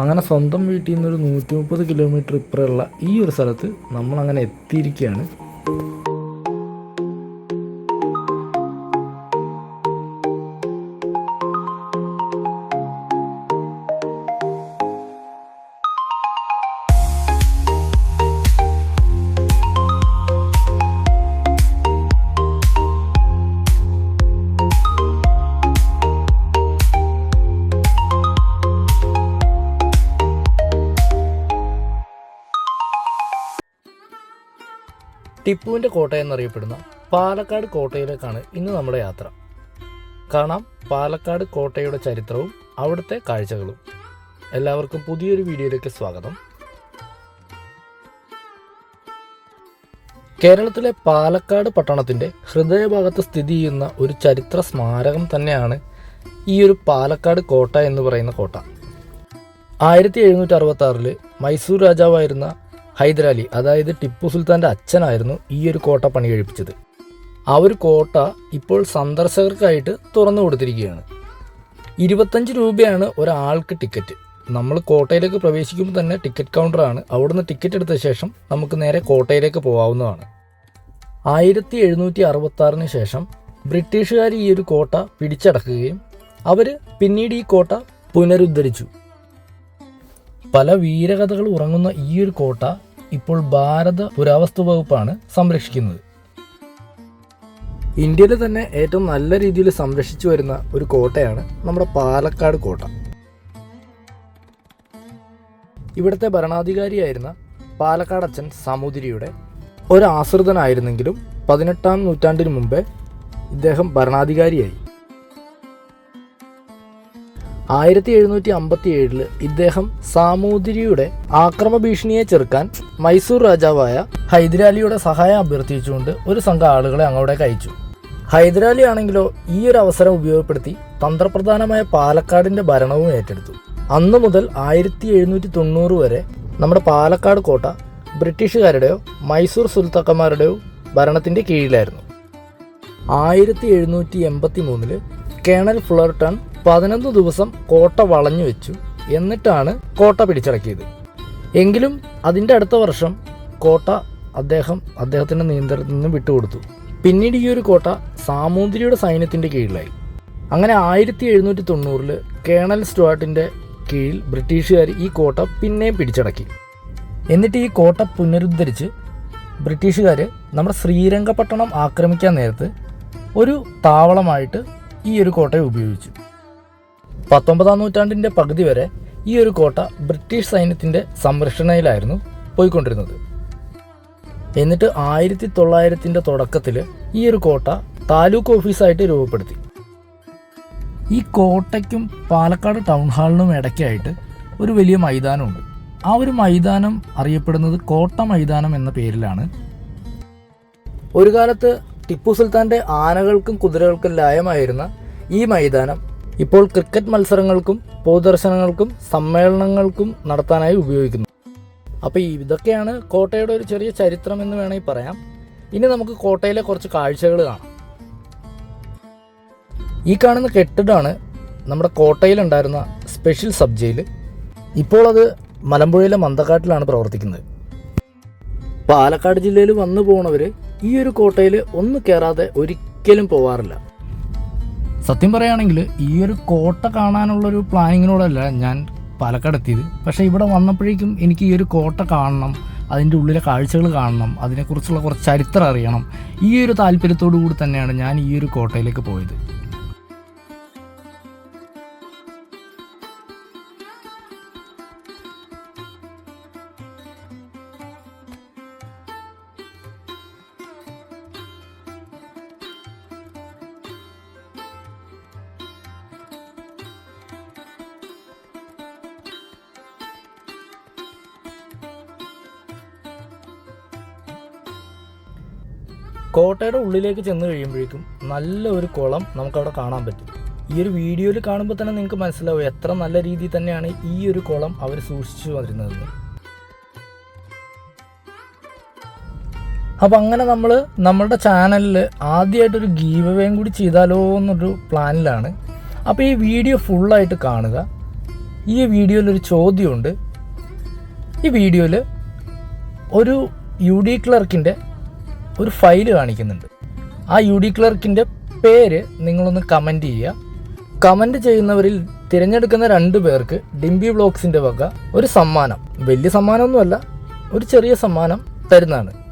അങ്ങനെ സ്വന്തം വീട്ടിൽ നിന്ന് ഒരു നൂറ്റി മുപ്പത് കിലോമീറ്റർ ഇപ്പുറമുള്ള ഈ ഒരു സ്ഥലത്ത് നമ്മൾ അങ്ങനെ എത്തിയിരിക്കുകയാണ്. ടിപ്പുവിന്റെ കോട്ട എന്നറിയപ്പെടുന്ന പാലക്കാട് കോട്ടയിലേക്കാണ് ഇന്ന് നമ്മുടെ യാത്ര. കാണാം പാലക്കാട് കോട്ടയുടെ ചരിത്രവും അവിടുത്തെ കാഴ്ചകളും. എല്ലാവർക്കും പുതിയൊരു വീഡിയോയിലേക്ക് സ്വാഗതം. കേരളത്തിലെ പാലക്കാട് പട്ടണത്തിന്റെ ഹൃദയഭാഗത്ത് സ്ഥിതി ചെയ്യുന്ന ഒരു ചരിത്ര സ്മാരകം തന്നെയാണ് ഈ ഒരു പാലക്കാട് കോട്ട എന്ന് പറയുന്ന കോട്ട. ആയിരത്തി എഴുന്നൂറ്റി അറുപത്തി മൈസൂർ രാജാവായിരുന്ന ഹൈദരാലി അതായത് ടിപ്പു സുൽത്താന്റെ അച്ഛനായിരുന്നു ഈ ഒരു കോട്ട പണി കഴിപ്പിച്ചത്. ആ ഒരു കോട്ട ഇപ്പോൾ സന്ദർശകർക്കായിട്ട് തുറന്നു കൊടുത്തിരിക്കുകയാണ്. ഇരുപത്തഞ്ച് രൂപയാണ് ഒരാൾക്ക് ടിക്കറ്റ്. നമ്മൾ കോട്ടയിലേക്ക് പ്രവേശിക്കുമ്പോൾ തന്നെ ടിക്കറ്റ് കൗണ്ടറാണ് അവിടുന്ന് ടിക്കറ്റ് എടുത്ത ശേഷം നമുക്ക് നേരെ കോട്ടയിലേക്ക് പോകാവുന്നതാണ്. ആയിരത്തി എഴുന്നൂറ്റി അറുപത്തി ശേഷം ബ്രിട്ടീഷുകാർ ഈ ഒരു കോട്ട പിടിച്ചടക്കുകയും അവർ പിന്നീട് ഈ കോട്ട പുനരുദ്ധരിച്ചു. പല വീരകഥകൾ ഉറങ്ങുന്ന ഈ ഒരു കോട്ട ഇപ്പോൾ ഭാരത പുരാവസ്തു വകുപ്പാണ് സംരക്ഷിക്കുന്നത്. ഇന്ത്യയിൽ തന്നെ ഏറ്റവും നല്ല രീതിയിൽ സംരക്ഷിച്ചു വരുന്ന ഒരു കോട്ടയാണ് നമ്മുടെ പാലക്കാട് കോട്ട. ഇവിടുത്തെ ഭരണാധികാരിയായിരുന്ന പാലക്കാട് അച്ഛൻ സാമൂതിരിയുടെ ഒരു ആശ്രിതനായിരുന്നെങ്കിലും പതിനെട്ടാം നൂറ്റാണ്ടിന് മുമ്പേ ഇദ്ദേഹം ഭരണാധികാരിയായി. ആയിരത്തി എഴുന്നൂറ്റി അമ്പത്തി ഏഴിൽ ഇദ്ദേഹം സാമൂതിരിയുടെ ആക്രമ ഭീഷണിയെ ചെറുക്കാൻ മൈസൂർ രാജാവായ ഹൈദരാലിയുടെ സഹായം അഭ്യർത്ഥിച്ചുകൊണ്ട് ഒരു സംഘം ആളുകളെ അങ്ങോട്ടേക്ക് അയച്ചു. ഹൈദരാലി ആണെങ്കിലോ ഈ ഒരു അവസരം ഉപയോഗപ്പെടുത്തി തന്ത്രപ്രധാനമായ പാലക്കാടിന്റെ ഭരണവും ഏറ്റെടുത്തു. അന്നു മുതൽ ആയിരത്തി എഴുന്നൂറ്റി തൊണ്ണൂറ് വരെ നമ്മുടെ പാലക്കാട് കോട്ട ബ്രിട്ടീഷുകാരുടെയോ മൈസൂർ സുൽത്താക്കന്മാരുടെയോ ഭരണത്തിന്റെ കീഴിലായിരുന്നു. ആയിരത്തി എഴുന്നൂറ്റി എൺപത്തി മൂന്നിൽ കേണൽ ഫുളർട്ടൺ പതിനൊന്ന് ദിവസം കോട്ട വളഞ്ഞു വെച്ചു എന്നിട്ടാണ് കോട്ട പിടിച്ചടക്കിയത്. എങ്കിലും അതിന്റെ അടുത്ത വർഷം കോട്ട അദ്ദേഹം അദ്ദേഹത്തിന്റെ നിയന്ത്രണത്തിൽ നിന്ന് വിട്ടുകൊടുത്തു. പിന്നീട് ഈ ഒരു കോട്ട സാമൂതിരിയുടെ സൈന്യത്തിന്റെ കീഴിലായി. അങ്ങനെ ആയിരത്തി എഴുന്നൂറ്റി തൊണ്ണൂറിൽ കേണൽ സ്റ്റുവാർട്ടിന്റെ കീഴിൽ ബ്രിട്ടീഷുകാർ ഈ കോട്ട പിന്നെയും പിടിച്ചടക്കി. എന്നിട്ട് ഈ കോട്ട പുനരുദ്ധരിച്ച് ബ്രിട്ടീഷുകാർ നമ്മുടെ ശ്രീരംഗപട്ടണം ആക്രമിക്കാൻ നേരത്ത് ഒരു താവളമായിട്ട് ഈ ഒരു കോട്ടയെ ഉപയോഗിച്ചു. പത്തൊമ്പതാം നൂറ്റാണ്ടിന്റെ പകുതി വരെ ഈ ഒരു കോട്ട ബ്രിട്ടീഷ് സൈന്യത്തിന്റെ സംരക്ഷണയിലായിരുന്നു പോയിക്കൊണ്ടിരുന്നത്. എന്നിട്ട് ആയിരത്തി തൊള്ളായിരത്തിന്റെ തുടക്കത്തിൽ ഈ ഒരു കോട്ട താലൂക്ക് ഓഫീസായിട്ട് രൂപപ്പെടുത്തി. ഈ കോട്ടയ്ക്കും പാലക്കാട് ടൗൺ ഹാളിനും ഇടയ്ക്കായിട്ട് ഒരു വലിയ മൈതാനമുണ്ട്. ആ ഒരു മൈതാനം അറിയപ്പെടുന്നത് കോട്ട മൈതാനം എന്ന പേരിലാണ്. ഒരു കാലത്ത് ടിപ്പു സുൽത്താന്റെ ആനകൾക്കും കുതിരകൾക്കും ലയമായിരുന്ന ഈ മൈതാനം ഇപ്പോൾ ക്രിക്കറ്റ് മത്സരങ്ങൾക്കും പൊതുദർശനങ്ങൾക്കും സമ്മേളനങ്ങൾക്കും നടത്താനായി ഉപയോഗിക്കുന്നു. അപ്പോൾ ഇതൊക്കെയാണ് കോട്ടയുടെ ഒരു ചെറിയ ചരിത്രം എന്ന് വേണമെങ്കിൽ പറയാം. ഇനി നമുക്ക് കോട്ടയിലെ കുറച്ച് കാഴ്ചകൾ കാണാം. ഈ കാണുന്ന കെട്ടിടമാണ് നമ്മുടെ കോട്ടയിലുണ്ടായിരുന്ന സ്പെഷ്യൽ സബ് ജയിൽ ഇപ്പോൾ അത് മലമ്പുഴയിലെ മന്തക്കാട്ടിലാണ് പ്രവർത്തിക്കുന്നത്. പാലക്കാട് ജില്ലയിൽ വന്നു പോണവർ ഈ ഒരു കോട്ടയിൽ ഒന്ന് കയറാതെ ഒരിക്കലും പോവാറില്ല. സത്യം പറയുകയാണെങ്കിൽ ഈ ഒരു കോട്ട കാണാനുള്ളൊരു പ്ലാനിങ്ങിനോടല്ല ഞാൻ പാലക്കാട് എത്തിയത്. പക്ഷേ ഇവിടെ വന്നപ്പോഴേക്കും എനിക്ക് ഈ ഒരു കോട്ട കാണണം അതിന്റെ ഉള്ളിലെ കാഴ്ചകൾ കാണണം അതിനെക്കുറിച്ചുള്ള കുറച്ച് ചരിത്രം അറിയണം. ഈ ഒരു താല്പര്യത്തോടു കൂടി തന്നെയാണ് ഞാൻ ഈ ഒരു കോട്ടയിലേക്ക് പോയത്. കോട്ടയുടെ ഉള്ളിലേക്ക് ചെന്ന് കഴിയുമ്പോഴേക്കും നല്ല ഒരു കുളം നമുക്കവിടെ കാണാൻ പറ്റും. ഈ ഒരു വീഡിയോയിൽ കാണുമ്പോൾ തന്നെ നിങ്ങൾക്ക് മനസ്സിലാവും എത്ര നല്ല രീതിയിൽ തന്നെയാണ് ഈ ഒരു കുളം അവർ സൂക്ഷിച്ചു വരുന്നതെന്ന് അപ്പം അങ്ങനെ നമ്മൾ നമ്മളുടെ ചാനലിൽ ആദ്യമായിട്ടൊരു ഗീവ് അവേയും കൂടി ചെയ്താലോ എന്നൊരു പ്ലാനിലാണ്. അപ്പോൾ ഈ വീഡിയോ ഫുള്ളായിട്ട് കാണുക. ഈ വീഡിയോയിൽ ഒരു ചോദ്യമുണ്ട്. ഈ വീഡിയോയിൽ ഒരു യു ഡി ക്ലർക്കിന്റെ ഒരു ഫയൽ കാണിക്കുന്നുണ്ട്. ആ യു ഡി ക്ലർക്കിന്റെ പേര് നിങ്ങളൊന്ന് കമന്റ് ചെയ്യുക. കമന്റ് ചെയ്യുന്നവരിൽ തിരഞ്ഞെടുക്കുന്ന രണ്ട് പേർക്ക് ഡിംബി ബ്ലോഗ്സിന്റെ വക ഒരു സമ്മാനം. വലിയ സമ്മാനമൊന്നുമല്ല ഒരു ചെറിയ സമ്മാനം തരുന്നതാണ്.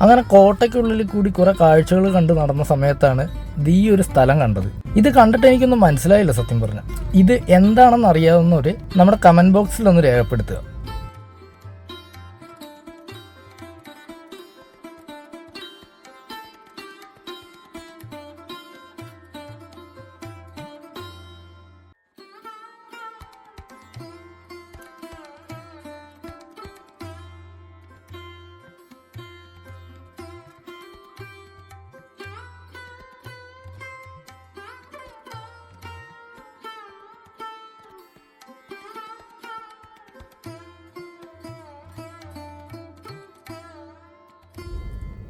അങ്ങനെ കോട്ടയ്ക്കുള്ളിൽ കൂടി കുറെ കാഴ്ചകൾ കണ്ട് നടന്ന സമയത്താണ് ഈ ഒരു സ്ഥലം കണ്ടത്. ഇത് കണ്ടിട്ട് എനിക്കൊന്നും മനസ്സിലായില്ല സത്യം പറഞ്ഞ. ഇത് എന്താണെന്ന് അറിയാവുന്നവര് നമ്മുടെ കമന്റ് ബോക്സിൽ ഒന്ന് രേഖപ്പെടുത്തുക.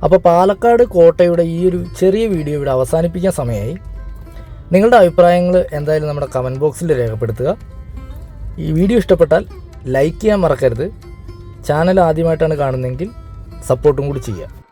അപ്പോൾ പാലക്കാട് കോട്ടയുടെ ഈ ഒരു ചെറിയ വീഡിയോ ഇവിടെ അവസാനിപ്പിക്കാൻ സമയമായി. നിങ്ങളുടെ അഭിപ്രായങ്ങൾ എന്തായാലും നമ്മുടെ കമന്റ് ബോക്സിൽ രേഖപ്പെടുത്തുക. ഈ വീഡിയോ ഇഷ്ടപ്പെട്ടാൽ ലൈക്ക് ചെയ്യാൻ മറക്കരുത്. ചാനൽ ആദ്യമായിട്ടാണ് കാണുന്നതെങ്കിൽ സപ്പോർട്ടും കൂടി ചെയ്യുക.